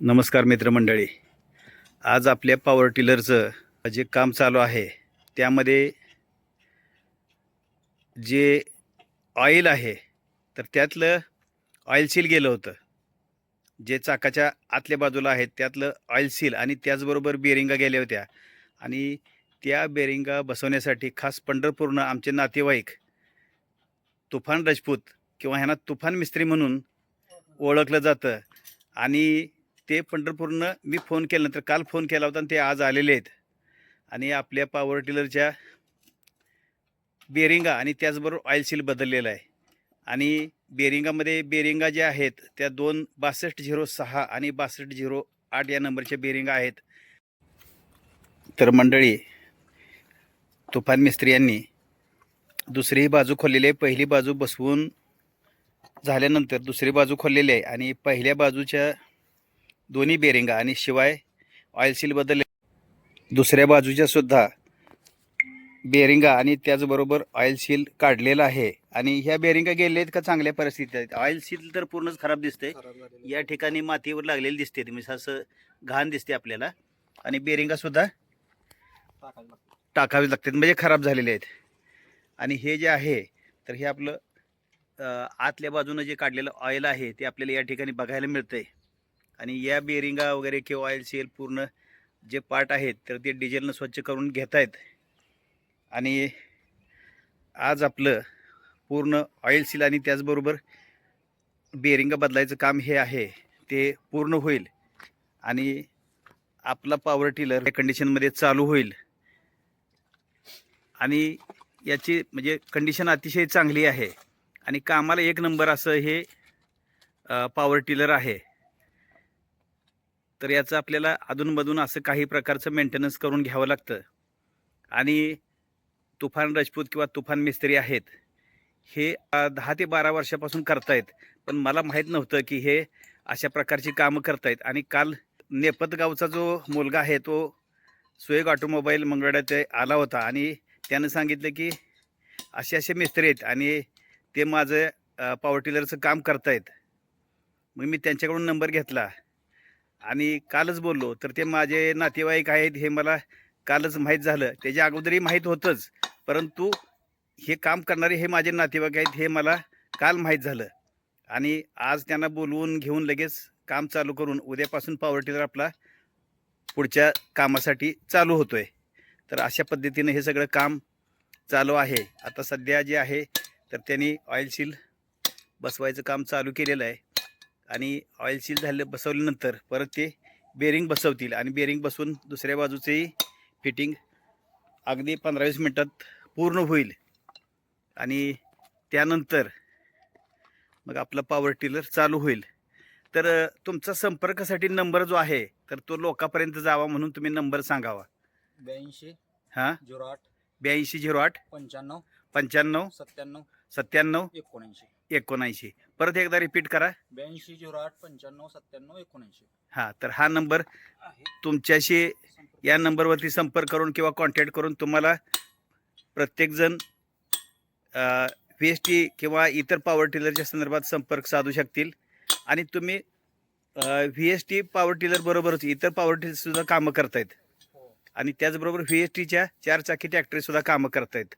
नमस्कार मित्रमंडळी. आज आपल्या पॉवर टिलरचं जे काम चालू आहे त्यामध्ये जे ऑइल आहे तर त्यातलं ऑइल सील गेलं होतं. जे चाकाच्या आतल्या बाजूला आहेत त्यातलं ऑइल सील आणि त्याचबरोबर बेरिंगा गेल्या होत्या. आणि त्या बेरिंगा बसवण्यासाठी खास पंढरपूरनं आमचे नातेवाईक तुफान राजपूत किंवा ह्यांना तुफान मिस्त्री म्हणून ओळखलं जातं. आणि ते पंढरपूरनं मी फोन केल्यानंतर काल फोन केला होता आणि ते आज आलेले आहेत. आणि आपल्या पॉवर टिलरच्या बेरिंगा आणि त्याचबरोबर ऑइल सील बदललेलं आहे. आणि बेरिंगामध्ये बेरिंगा ज्या आहेत त्या दोन बासष्ट झिरो सहा आणि बासष्ट झिरो आठ या नंबरच्या बेरिंगा आहेत. तर मंडळी तुफान मिस्त्री यांनी दुसरीही बाजू खोललेली आहे. पहिली बाजू बसवून झाल्यानंतर दुसरी बाजू खोललेली आहे. आणि पहिल्या बाजूच्या दोन्ही बेरिंगा आणि शिवाय ऑइल सील बदलले. दुसऱ्या बाजूच्या सुद्धा बेरिंगा आणि त्याचबरोबर ऑइल सील काढलेला आहे. आणि ह्या बेरिंगा गेले आहेत का चांगल्या परिस्थितीत आहेत. ऑइल सील तर पूर्णच खराब दिसते या ठिकाणी मातीवर लागलेली दिसते. म्हणजे असं घाण दिसते आपल्याला. आणि बेरिंगा सुद्धा टाकावे लागतात म्हणजे खराब झालेले आहेत. आणि हे जे आहे तर हे आपलं आतल्या बाजूनं जे काढलेलं ऑइल आहे ते आपल्याला या ठिकाणी बघायला मिळतंय. आणि या बेरिंगा वगैरे किंवा ऑइल सेल पूर्ण जे पार्ट आहेत तर ते डिझेलनं स्वच्छ करून घेत आहेत आणि आज आपलं पूर्ण ऑइल सील आणि त्याचबरोबर बेरिंगा बदलायचं काम हे आहे ते पूर्ण होईल. आणि आपला पॉवर टिलर कंडिशनमध्ये चालू होईल. आणि याची म्हणजे कंडिशन अतिशय चांगली आहे. आणि कामाला एक नंबर असं हे पॉवर टिलर आहे. तर याचं आपल्याला अधूनमधून असं काही प्रकारचं मेंटेनन्स करून घ्यावं लागतं. आणि तुफान राजपूत किंवा तुफान मिस्त्री आहेत हे दहा ते बारा वर्षापासून करतायत. पण मला माहीत नव्हतं की हे अशा प्रकारची कामं करतायत. आणि काल नेपतगावचा जो मुलगा आहे तो सुएग ऑटोमोबाईल मंगळवाड्यात आला होता. आणि त्यानं सांगितलं की असे असे मिस्त्री आहेत आणि ते माझं पावर पॉवर टिलरचं काम करतायत. मग मी त्यांच्याकडून नंबर घेतला. आणि कालच बोललो तर ते माझे नातेवाईक आहेत हे मला कालच माहीत झालं. त्याच्या अगोदरही माहीत होतंच परंतु हे काम करणारे हे माझे नातेवाईक आहेत हे मला काल माहीत झालं. आणि आज त्यांना बोलवून घेऊन लगेच काम चालू करून उद्यापासून पॉवर टिलर आपला पुढच्या कामासाठी चालू होतो आहे तर अशा पद्धतीनं हे सगळं काम चालू आहे. आता सध्या जे आहे तर त्यांनी ऑइल सील बसवायचं काम चालू केलेलं आहे. आणि ऑइल सील झालं बसवल्यानंतर परत ते बेरिंग बसवतील. आणि बेरिंग बसवून दुसऱ्या बाजूचंही फिटिंग अगदी पंधरा वीस मिनटात पूर्ण होईल. आणि त्यानंतर मग आपला पॉवर टिलर चालू होईल. तर तुमचा संपर्कासाठी नंबर जो आहे तर तो लोकांपर्यंत जावा म्हणून तुम्ही नंबर सांगावा. ब्याऐंशी हां? झिरो आठ ब्याऐंशी झिरो आठ पंच्याण्णव पंच्याण्णव सत्त्याण्णव सत्त्याण्णव एकोणऐंशी एकोणऐंशी. परत एकदा रिपीट करा. ब्याऐंशी झिरो आठ पंच्याण्णव सत्त्याण्णव एकोणऐंशी. हां तर हा नंबर तुमच्याशी या नंबरवरती संपर्क करून किंवा कॉन्टॅक्ट करून तुम्हाला प्रत्येकजण व्ही एस टी किंवा इतर पॉवर टिलरच्या संदर्भात संपर्क साधू शकतील. आणि तुम्ही व्ही एस टी पॉवर टिलरबरोबरच इतर पॉवर टिलरसुद्धा कामं करतायत. हो. आणि त्याचबरोबर व्ही एस टीच्या चारचाकी ट्रॅक्टरसुद्धा कामं करतायत.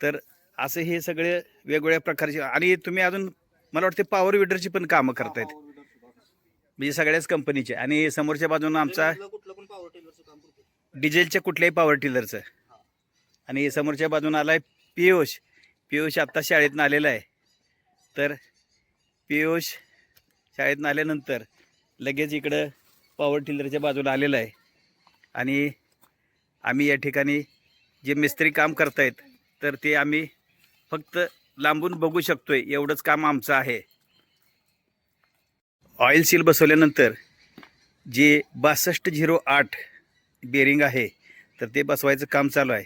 तर असं हे सगळे वेगवेगळ्या प्रकारचे आणि तुम्ही अजून मला वाटते पॉवर विडरची पण कामं करतायत. म्हणजे सगळ्याच कंपनीचे आणि समोरच्या बाजूनं आमचा डिझेलच्या कुठल्याही पॉवर टिलरचं आणि समोरच्या बाजूनं आला आहे पियुष. पियुष आत्ता शाळेतनं आलेला आहे. तर पियुष शाळेतनं आल्यानंतर लगेच इकडं पॉवर टिलरच्या बाजूला आलेलं आहे. आणि आम्ही या ठिकाणी जे मिस्त्री काम करतायत तर ते आम्ही फक्त लांबून बघू शकतोय एवढंच काम आमचं आहे. ऑइल सील बसवल्यानंतर जे बासष्ट झिरो आठ बेरिंग आहे तर ते बसवायचं काम चालू आहे.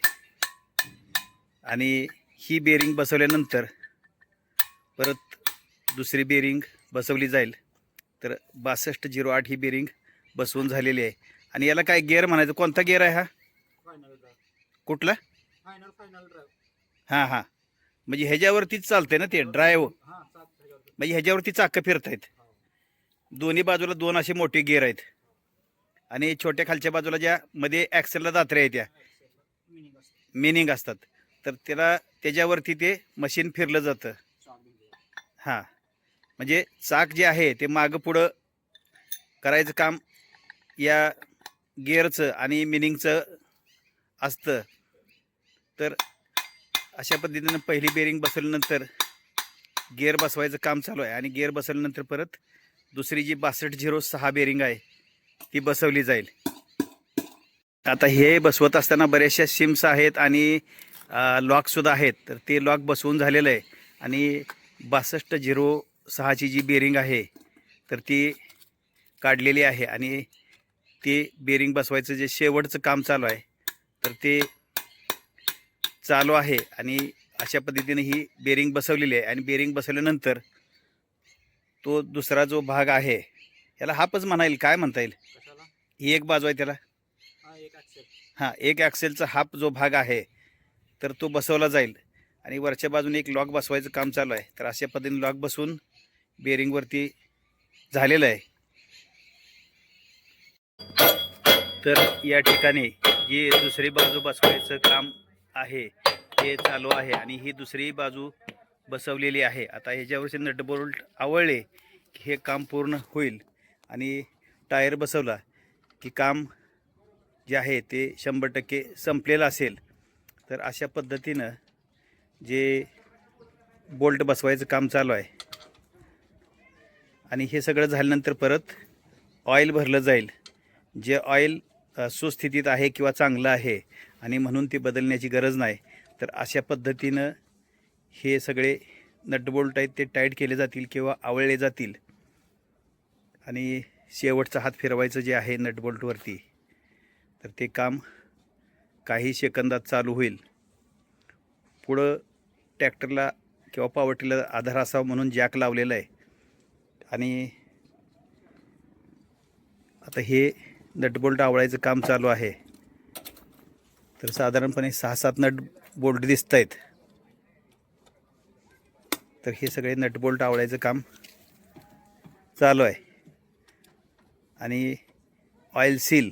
आणि ही बेरिंग बसवल्यानंतर परत दुसरी बेरिंग बसवली जाईल. तर बासष्ट झिरो आठ ही बेरिंग बसवून झालेली आहे. आणि याला काय गेअर म्हणायचं? कोणता गेअर आहे हा? कुठला? हां हां. म्हणजे ह्याच्यावरतीच चालतंय ना ते हां ह्याच्यावर म्हणजे ह्याच्यावरती चाकं फिरतायत. दोन्ही बाजूला दोन असे मोठे गिअर आहेत. आणि छोट्या खालच्या बाजूला ज्या मध्ये ॲक्सेलला दात्रे आहेत त्या. मिनिंग असते मिनिंग असतात. तर त्याला त्याच्यावरती ते मशीन फिरलं जातं. हां. म्हणजे चाक जे आहे ते मागं पुढं करायचं काम या गिअरचं आणि मिनिंगचं असतं. तर अशा पद्धतीनं पहिली बेरिंग बसवल्यानंतर गेअर बसवायचं काम चालू आहे. आणि गिअर बसवल्यानंतर परत दुसरी जी बासष्ट झिरो सहा बेरिंग आहे ती बसवली जाईल. आता हे बसवत असताना बऱ्याचशा सिम्स आहेत आणि लॉकसुद्धा आहेत. तर ते लॉक बसवून झालेलं आहे. आणि बासष्ट झिरो सहाची जी बेरिंग आहे तर ती काढलेली आहे. आणि ते बेरिंग बसवायचं जे शेवटचं काम चालू आहे तर ते चालू आहे आणि अशा पद्धतीने ही बेरिंग बसवलेली आहे. आणि बेरिंग बसवल्यानंतर तो दुसरा जो भाग आहे याला हापच म्हणता येईल काय म्हणता येईल? ही एक बाजू आहे त्याला. हा एक हां ॲक्सेलचा हाफ जो भाग आहे तर तो बसवला जाईल. आणि वरच्या बाजूने एक लॉक बसवायचं काम चालू आहे. तर अशा पद्धतीने लॉक बसवून बेरिंगवरती झालेलं आहे. तर या ठिकाणी जी दुसरी बाजू बसवायचं काम आहे हे चालू आहे आणि ही दुसरी बाजू बसवलेली आहे. आता ह्याच्यावरचे नट बोल्ट आवळले की हे काम पूर्ण होईल. आणि टायर बसवला की काम जे आहे ते शंभर टक्के संपलेलं असेल. तर अशा पद्धतीनं जे बोल्ट बसवायचं काम चालू आहे. आणि हे सगळं झाल्यानंतर परत ऑइल भरलं जाईल. जे ऑइल सुस्थितीत आहे किंवा चांगलं आहे आणि म्हणून ते बदलण्याची गरज नाही. तर अशा पद्धतीनं हे सगळे नटबोल्ट आहेत ते टाईट केले जातील किंवा आवळले जातील. आणि शेवटचा हात फिरवायचं जे आहे नटबोल्टवरती तर ते काम काही सेकंदात चालू होईल. पुढं ट्रॅक्टरला किंवा पावटीला आधार असावा म्हणून जॅक लावलेला आहे. आणि आता हे नटबोल्ट आवळायचं काम चालू आहे. तर साधारणपणे सहा सात नट बोल्ट दिसत आहेत तर हे सगळे नटबोल्ट आवळायचं काम चालू आहे. आणि ऑइल सील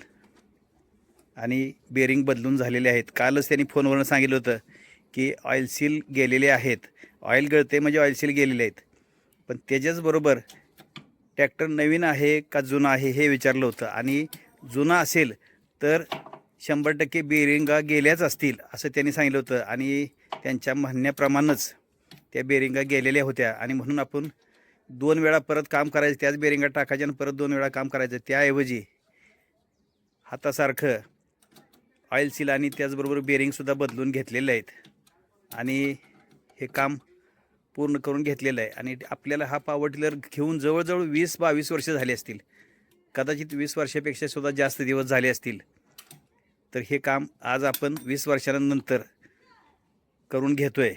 आणि बेरिंग बदलून झालेले आहेत. कालच त्यांनी फोनवरून सांगितलं होतं की ऑइल सील गेलेले आहेत. ऑइल गळते म्हणजे ऑइल सील गेलेले आहेत. पण त्याच्याचबरोबर ट्रॅक्टर नवीन आहे का जुना आहे हे विचारलं होतं. आणि जुना असेल तर शंभर टक्के बेरिंगा गेल्याच असतील असं त्यांनी सांगितलं होतं. आणि त्यांच्या म्हणण्याप्रमाणेच त्या बेरिंगा गेलेल्या होत्या. आणि म्हणून आपण दोन वेळा परत काम करायचं त्याच बेरिंगा टाकायच्या आणि परत दोन वेळा काम करायचं. त्याऐवजी हातासारखं ऑइल सील आणि त्याचबरोबर बेरिंगसुद्धा बदलून घेतलेले आहेत. आणि हे काम पूर्ण करून घेतलेलं आहे. आणि आपल्याला हा पावर टिलर घेऊन जवळजवळ वीस बावीस वर्ष झाली असतील. कदाचित वीस वर्षापेक्षा सुद्धा जास्त दिवस झाले असतील. तर हे काम आज आपण वीस वर्षानंतर करून घेतो आहे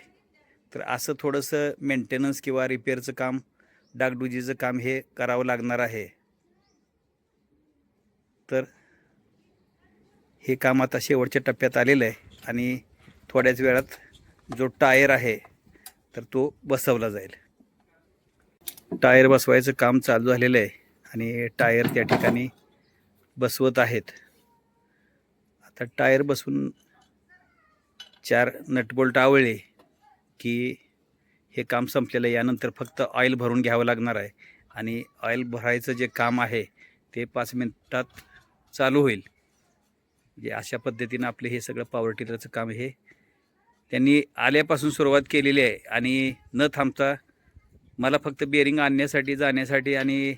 तर असं थोडंसं मेंटेनन्स किंवा रिपेअरचं काम डागडुजीचं काम हे करावं लागणार आहे. तर हे काम आता शेवटच्या टप्प्यात आलेलं आहे आणि थोड्याच वेळात जो टायर आहे तर तो बसवला जाईल. टायर बसवायचं काम चालू झालेलं आहे आणि टायर त्या ठिकाणी बसवत आहेत. तर टायर बसून चार नटबोल्ट आवळले की हे काम संपलेलं आहे. यानंतर फक्त ऑइल भरून घ्यावं लागणार आहे. आणि ऑइल भरायचं जे काम आहे ते पाच मिनटात चालू होईल. म्हणजे अशा पद्धतीनं आपलं हे सगळं पॉवर टिलरचं काम हे त्यांनी आल्यापासून सुरुवात केलेली आहे. आणि न थांबता मला फक्त बेरिंग आणण्यासाठी जाण्यासाठी आणि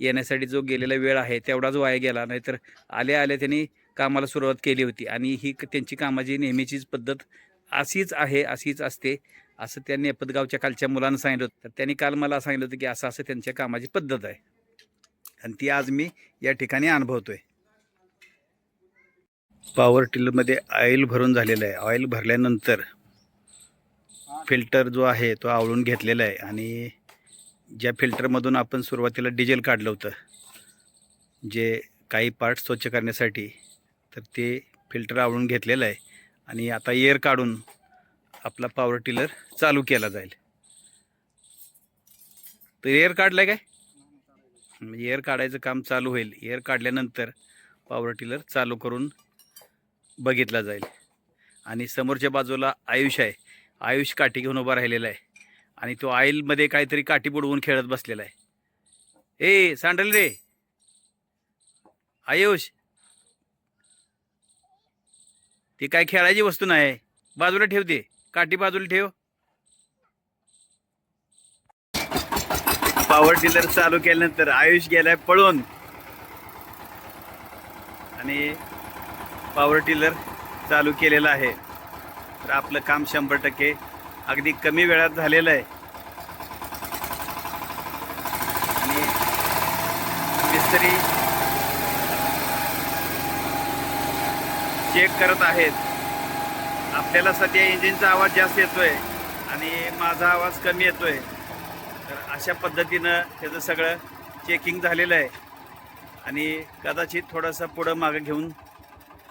येण्यासाठी जो गेलेला वेळ आहे तेवढाच वाया गेला. नाहीतर आल्या आल्या त्यांनी कामाला सुरुवात केली होती. आणि ही क- त्यांची कामाची नेहमीचीच पद्धत अशीच आहे अशीच असते असं त्यांनी नेपदगावच्या कालच्या मुलांना सांगितलं होतं. तर त्यांनी काल मला सांगितलं होतं की असं असं त्यांच्या कामाची पद्धत आहे. आणि ती आज मी या ठिकाणी अनुभवतोय. पॉवर टिलरमध्ये ऑइल भरून झालेलं आहे. ऑइल भरल्यानंतर फिल्टर जो आहे तो आवळून घेतलेला आहे. आणि ज्या फिल्टरमधून आपण सुरुवातीला डिझेल काढलं होतं जे काही पार्ट स्वच्छ करण्यासाठी तर ते फिल्टर आवळून घेतलेलं आहे. आणि आता एअर काढून आपला पॉवर टिलर चालू केला जाईल. तर एअर काढलाय काय? म्हणजे एअर काढायचं काम चालू होईल. एअर काढल्यानंतर पॉवर टिलर चालू करून बघितला जाईल. आणि समोरच्या बाजूला आयुष आहे. आयुष काठी घेऊन उभा राहिलेला आहे. आणि तो आईलमध्ये काहीतरी काठी बुडवून खेळत बसलेला आहे. ए सांडल रे! आयुष! ती काय खेळायची वस्तू नाही. बाजूला ठेवते काठी बाजूला ठेव. पॉवर टिलर चालू केल्यानंतर आयुष गेलाय पळून. आणि पॉवर टिलर चालू केलेलं आहे. तर आपलं काम शंभर टक्के अगदी कमी वेळात झालेलं आहे. आणि मिस्त्री चेक करत आहेत. आपल्याला सध्या इंजिनचा आवाज जास्त येतोय आणि माझा आवाज कमी येतोय. तर अशा पद्धतीनं त्याचं सगळं चेकिंग झालेलं आहे. आणि कदाचित थोडंसं पुढं मागं घेऊन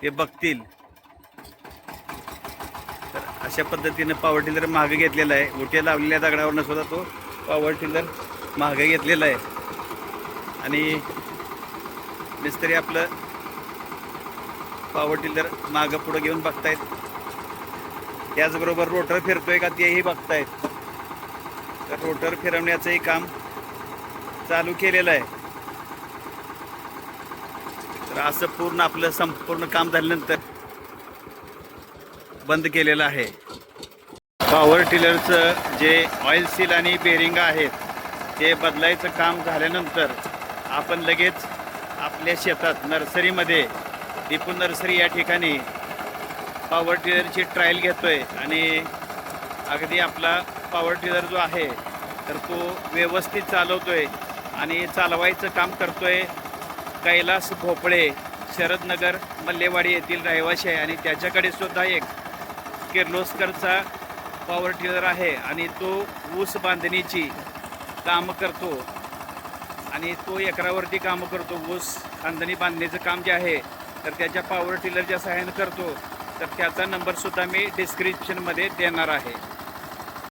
ते बघतील. तर अशा पद्धतीनं पॉवर टिलर मागं घेतलेला आहे. उठे लावलेल्या दगडावरनं सुद्धा तो पॉवर टिलर मागं घेतलेला आहे. आणि मिस्त्री आपलं पॉवर टिलर मागं पुढं घेऊन बघतायत. त्याचबरोबर रोटर फिरतोय का तेही बघतायत. तर रोटर फिरवण्याचंही काम चालू केलेलं आहे. तर असं पूर्ण आपलं संपूर्ण काम झाल्यानंतर बंद केलेलं आहे. पॉवर टिलरचं जे ऑइल सील आणि बेरिंग आहेत ते बदलायचं काम झाल्यानंतर आपण लगेच आपल्या शेतात नर्सरीमध्ये दीपू नर्सरी या ठिकाणी पॉवर टिलरची ट्रायल घेतो आहे आणि अगदी आपला पॉवर टिलर जो आहे तर तो व्यवस्थित चालवतो आहे आणि चालवायचं काम करतो आहे कैलास भोपळे शरदनगर मल्लेवाडी येथील रहिवासी आहे आणि त्याच्याकडे सुद्धा एक किर्लोस्करचा पॉवर टिलर आहे आणि तो ऊस बांधणीची कामं करतो. आणि तो एकरावरती कामं करतो. ऊस खांदणी बांधणीचं काम जे आहे तर त्याच्या पॉवर टिलरच्या सहाय्याने करतो तर त्याचा नंबरसुद्धा मी डिस्क्रिप्शनमध्ये देणार आहे.